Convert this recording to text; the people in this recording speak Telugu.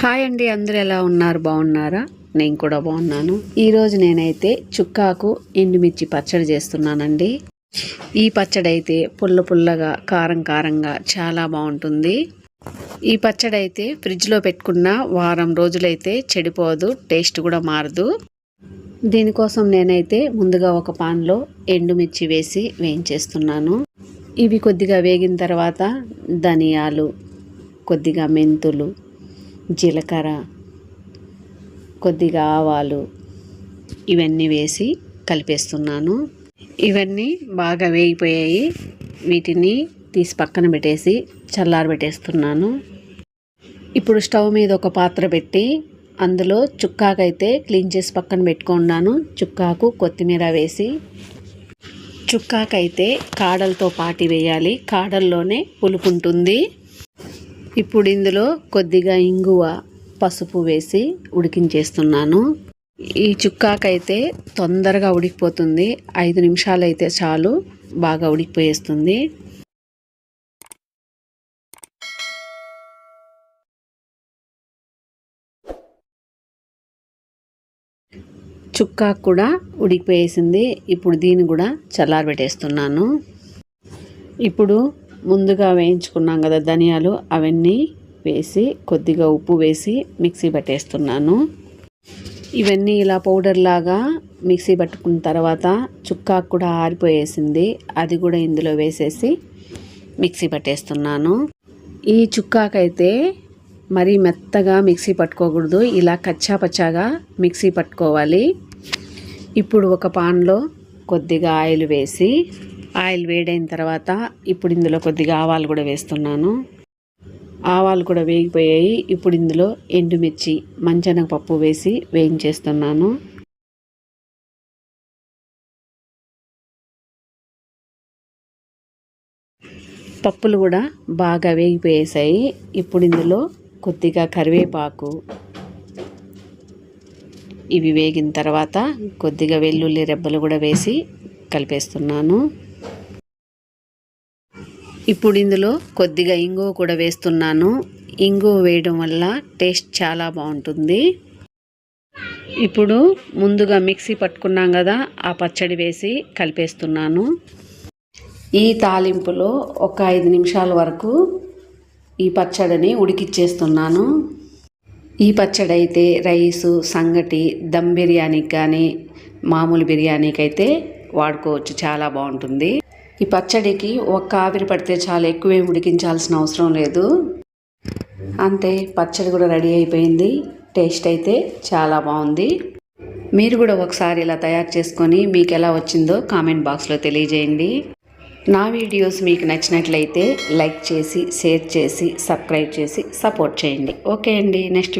హాయ్ అండి అందరూ ఎలా ఉన్నారు? బాగున్నారా? నేను కూడా బాగున్నాను. ఈరోజు నేనైతే చుక్కాకు ఎండుమిర్చి పచ్చడి చేస్తున్నానండి. ఈ పచ్చడి అయితే పుల్ల పుల్లగా కారం కారంగా చాలా బాగుంటుంది. ఈ పచ్చడి అయితే ఫ్రిడ్జ్లో పెట్టుకున్న వారం రోజులైతే చెడిపోదు టేస్ట్ కూడా మారదు. దీనికోసం నేనైతే ముందుగా ఒక పాన్లో ఎండుమిర్చి వేసి వేయించేస్తున్నాను. ఇవి కొద్దిగా వేగిన తర్వాత ధనియాలు కొద్దిగా మెంతులు జీలకర్ర కొద్దిగా ఆవాలు ఇవన్నీ వేసి కలిపేస్తున్నాను. ఇవన్నీ బాగా వేగిపోయాయి. వీటిని తీసి పక్కన పెట్టేసి చల్లారబెట్టేస్తున్నాను ఇప్పుడు స్టవ్ మీద ఒక పాత్ర పెట్టి అందులో చుక్కాకైతే క్లీన్ చేసి పక్కన పెట్టుకున్నాను. చుక్కాకు కొత్తిమీర వేసి చుక్కాకైతే కాడలతో పాటి వేయాలి. కాడల్లోనే పులుపు ఉంటుంది. ఇప్పుడు ఇందులో కొద్దిగా ఇంగువ పసుపు వేసి ఉడికించేస్తున్నాను. ఈ చుక్కాకైతే తొందరగా ఉడికిపోతుంది. ఐదు నిమిషాలు అయితే చాలు బాగా ఉడికిపోయేస్తుంది. చుక్కా కూడా ఉడికిపోయేసింది. ఇప్పుడు దీన్ని కూడా చల్లారబెట్టేస్తున్నాను. ఇప్పుడు ముందుగా వేయించుకున్నాం కదా ధనియాలు అవన్నీ వేసి కొద్దిగా ఉప్పు వేసి మిక్సీ పట్టేస్తున్నాను. ఇవన్నీ ఇలా పౌడర్ లాగా మిక్సీ పట్టుకున్న తర్వాత చుక్కా కూడా ఆరిపోయేసింది. అది కూడా ఇందులో వేసేసి మిక్సీ పట్టేస్తున్నాను. ఈ చుక్కాకైతే మరీ మెత్తగా మిక్సీ పట్టుకోకూడదు. ఇలా కచ్చా పచ్చాగా మిక్సీ పట్టుకోవాలి. ఇప్పుడు ఒక పాన్లో కొద్దిగా ఆయిల్ వేసి ఆయిల్ వేడైన తర్వాత ఇప్పుడు ఇందులో కొద్దిగా ఆవాలు కూడా వేస్తున్నాను. ఆవాలు కూడా వేగిపోయాయి. ఇప్పుడు ఇందులో ఎండుమిర్చి మంచనగపప్పు వేసి వేయించేస్తున్నాను. పప్పులు కూడా బాగా వేగిపోయేసాయి. ఇప్పుడు ఇందులో కొద్దిగా కరివేపాకు. ఇవి వేగిన తర్వాత కొద్దిగా వెల్లుల్లి రెబ్బలు కూడా వేసి కలిపేస్తున్నాను. ఇప్పుడు ఇందులో కొద్దిగా ఇంగువ కూడా వేస్తున్నాను. ఇంగువ వేయడం వల్ల టేస్ట్ చాలా బాగుంటుంది. ఇప్పుడు ముందుగా మిక్సీ పట్టుకున్నాం కదా ఆ పచ్చడి వేసి కలిపేస్తున్నాను. ఈ తాలింపులో ఒక ఐదు నిమిషాల వరకు ఈ పచ్చడిని ఉడికిచ్చేస్తున్నాను. ఈ పచ్చడి అయితే రైసు సంగటి దమ్ బిర్యానీకి కానీ మామూలు బిర్యానీకి అయితే వాడుకోవచ్చు చాలా బాగుంటుంది. ఈ పచ్చడికి ఒక్క ఆవిరి పడితే చాలా ఎక్కువే ఉడికించాల్సిన అవసరం లేదు. అంతే పచ్చడి కూడా రెడీ అయిపోయింది. టేస్ట్ అయితే చాలా బాగుంది. మీరు కూడా ఒకసారి ఇలా తయారు చేసుకొని మీకు ఎలా వచ్చిందో కామెంట్ బాక్స్లో తెలియజేయండి. నా వీడియోస్ మీకు నచ్చినట్లయితే లైక్ చేసి షేర్ చేసి సబ్స్క్రైబ్ చేసి సపోర్ట్ చేయండి. ఓకే అండి నెక్స్ట్